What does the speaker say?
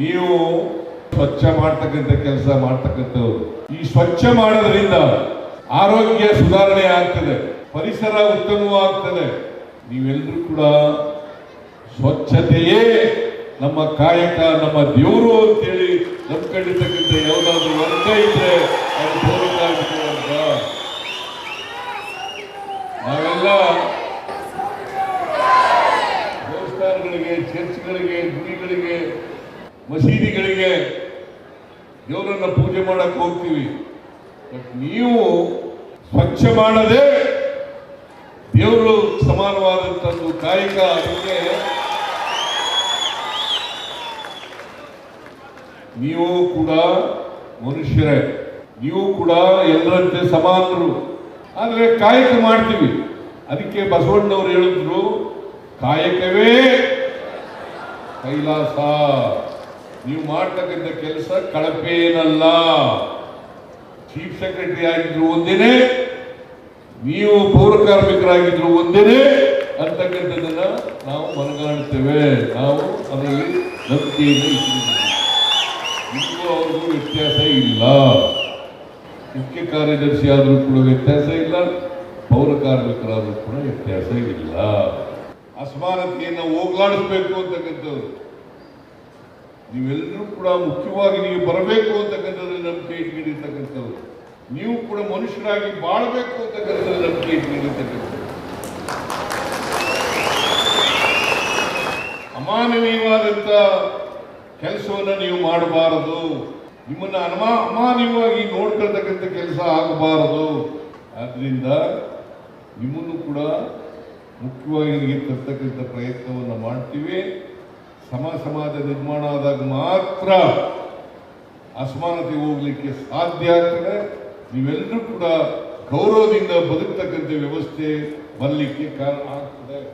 ನೀವು ಸ್ವಚ್ಛ ಮಾಡ್ತಕ್ಕಂಥ ಕೆಲಸ ಮಾಡ್ತಕ್ಕಂಥವ್ರು. ಈ ಸ್ವಚ್ಛ ಮಾಡೋದ್ರಿಂದ ಆರೋಗ್ಯ ಸುಧಾರಣೆ ಆಗ್ತದೆ, ಪರಿಸರ ಉತ್ತಮವಾಗ್ತದೆ ನೀವೆಲ್ಲರೂ ಕೂಡ ಸ್ವಚ್ಛತೆಯೇ ನಮ್ಮ ಕಾಯಕ, ನಮ್ಮ ದೇವರು ಅಂತೇಳಿ ನಂಬ್ಕೊಂಡಿರ್ತಕ್ಕಂಥ ಯಾವುದಾದ್ರೂ ವರ್ಗ ಇದ್ರೆ ಅದು ಅಂತ ನಾವೆಲ್ಲ ದೇವಸ್ಥಾನಗಳಿಗೆ ಚರ್ಚ್ಗಳಿಗೆ, ಗುಡಿಗಳಿಗೆ ಮಸೀದಿಗಳಿಗೆ ದೇವರನ್ನ ಪೂಜೆ ಮಾಡಕ್ಕೆ ಹೋಗ್ತೀವಿ. ಬಟ್ ನೀವು ಸ್ವಚ್ಛ ಮಾಡದೆ ದೇವರು ಸಮಾನವಾದಂಥದ್ದು ಕಾಯಕ ಅದಕ್ಕೆ ನೀವು ಕೂಡ ಮನುಷ್ಯರೇ, ನೀವು ಕೂಡ ಎಲ್ಲರಂತೆ ಸಮಾನರು. ಆದರೆ ಕಾಯಕ ಮಾಡ್ತೀವಿ. ಅದಕ್ಕೆ ಬಸವಣ್ಣವರು ಹೇಳಿದ್ರು, ಕಾಯಕವೇ ಕೈಲಾಸ. ನೀವು ಮಾಡ್ತಕ್ಕಂಥ ಕೆಲಸ ಕಳಪೇನಲ್ಲ ಚೀಫ್ ಸೆಕ್ರೆಟರಿ ಆಗಿದ್ರು ಒಂದೇನೇ, ನೀವು ಪೌರ ಕಾರ್ಮಿಕರಾಗಿದ್ರು ಒಂದೇನೆ ಅಂತಕ್ಕಂಥದ್ದನ್ನ ನಾವು ಮನಗಾಣುತ್ತೇವೆ ನಾವು ಅದರಲ್ಲಿ ನಂಬಿಕೆಯನ್ನು ಇಟ್ಟಿದ್ದೀವಿ. ಅವ್ರಿಗೂ ವ್ಯತ್ಯಾಸ ಇಲ್ಲ. ಮುಖ್ಯ ಕಾರ್ಯದರ್ಶಿ ಆದರೂ ಕೂಡ ವ್ಯತ್ಯಾಸ ಇಲ್ಲ. ಪೌರ ಕಾರ್ಮಿಕರಾದರೂ ಕೂಡ ವ್ಯತ್ಯಾಸ ಇಲ್ಲ. ಅಸಮಾನತೆಯನ್ನು ಹೋಗ್ಲಾಡಿಸ್ಬೇಕು ಅಂತಕ್ಕಂಥವ್ರು. ನೀವೆಲ್ಲರೂ ಕೂಡ ಮುಖ್ಯವಾಗಿ ನೀವು ಬರಬೇಕು ಅಂತಕ್ಕಂಥದ್ರಲ್ಲಿ ನಂಬಿಕೆ ಇಟ್ಕೊಂಡಿರ್ತಕ್ಕಂಥವ್ರು ನೀವು ಕೂಡ ಮನುಷ್ಯರಾಗಿ ಬಾಳಬೇಕು ಅಂತಕ್ಕಂಥದ್ರಲ್ಲಿ ನಂಬಿಕೆ ಇಟ್ಕೊಂಡಿರ್ತಕ್ಕಂಥವ್ರು ಅಮಾನವೀಯವಾದಂಥ ಕೆಲಸವನ್ನು ನೀವು ಮಾಡಬಾರದು. ನಿಮ್ಮನ್ನು ಅನಮಾ, ಅಮಾನವೀಯವಾಗಿ ನೋಡ್ಕೊಳ್ತಕ್ಕಂಥ ಕೆಲಸ ಆಗಬಾರದು. ಆದ್ದರಿಂದ ನಿಮ್ಮನ್ನು ಕೂಡ ಮುಖ್ಯವಾಗಿ ತರ್ತಕ್ಕಂಥ ಪ್ರಯತ್ನವನ್ನು ಮಾಡ್ತೀವಿ. ಸಮ ಸಮಾಜ ನಿರ್ಮಾಣ ಆದಾಗ ಮಾತ್ರ ಅಸಮಾನತೆ ಹೋಗ್ಲಿಕ್ಕೆ ಸಾಧ್ಯ ಆಗ್ತದೆ. ನೀವೆಲ್ಲರೂ ಕೂಡ ಗೌರವದಿಂದ ಬದುಕ್ತಕ್ಕಂಥ ವ್ಯವಸ್ಥೆ ಬರಲಿಕ್ಕೆ ಕಾರಣ ಆಗ್ತದೆ.